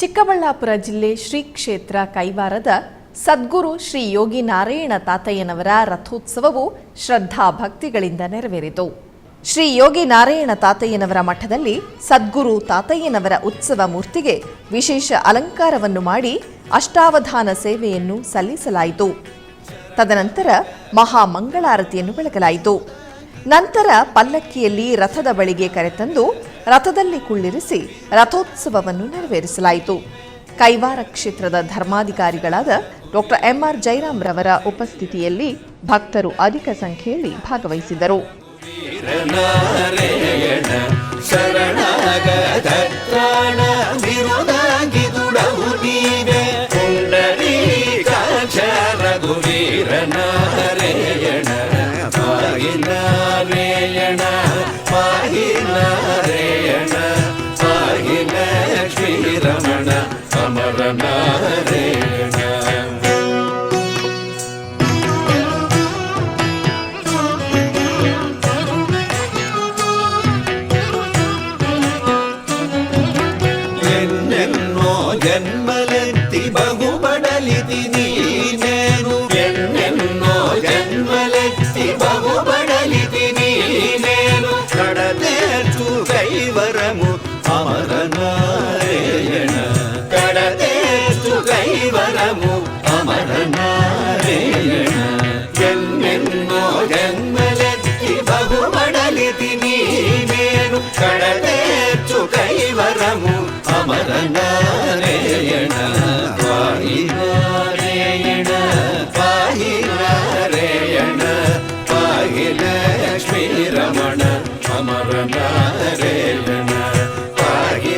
ಚಿಕ್ಕಬಳ್ಳಾಪುರ ಜಿಲ್ಲೆ ಶ್ರೀ ಕ್ಷೇತ್ರ ಕೈವಾರದ ಸದ್ಗುರು ಶ್ರೀ ಯೋಗಿ ನಾರಾಯಣ ತಾತಯ್ಯನವರ ರಥೋತ್ಸವವು ಶ್ರದ್ಧಾ ಭಕ್ತಿಗಳಿಂದ ನೆರವೇರಿತು. ಶ್ರೀ ಯೋಗಿ ನಾರಾಯಣ ತಾತಯ್ಯನವರ ಮಠದಲ್ಲಿ ಸದ್ಗುರು ತಾತಯ್ಯನವರ ಉತ್ಸವ ಮೂರ್ತಿಗೆ ವಿಶೇಷ ಅಲಂಕಾರವನ್ನು ಮಾಡಿ ಅಷ್ಟಾವಧಾನ ಸೇವೆಯನ್ನು ಸಲ್ಲಿಸಲಾಯಿತು. ತದನಂತರ ಮಹಾ ಮಂಗಳಾರತಿಯನ್ನು ಬೆಳಗಲಾಯಿತು. ನಂತರ ಪಲ್ಲಕ್ಕಿಯಲ್ಲಿ ರಥದ ಬಳಿಗೆ ಕರೆತಂದು ರಥದಲ್ಲಿ ಕುಳ್ಳಿರಿಸಿ ರಥೋತ್ಸವವನ್ನು ನೆರವೇರಿಸಲಾಯಿತು. ಕೈವಾರ ಕ್ಷೇತ್ರದ ಧರ್ಮಾಧಿಕಾರಿಗಳಾದ ಡಾಕ್ಟರ್ ಎಂಆರ್ ಜೈರಾಮ್ ರವರ ಉಪಸ್ಥಿತಿಯಲ್ಲಿ ಭಕ್ತರು ಅಧಿಕ ಸಂಖ್ಯೆಯಲ್ಲಿ ಭಾಗವಹಿಸಿದರು ரமண சாகி லட்சுமி ரமண அமரநாரேண ಎನ್ನೆನ್ನೋ ಜನ್ಮಲೆತ್ತಿ ಬಹುಬಡಲಿತಿ ನೀನೇನು ಕಡದೇಟು ಕೈವರಮು ಅಮರ ನಾರಾಯಣ ಪಾಹಿ ನಾರಾಯಣ ಪಾಹಿ ನಾರಾಯಣ ಪಾಹಿ ಲಕ್ಷ್ಮೀ ರಮಣ ಅಮರ ನಾರಾಯಣ ಪಾಹಿ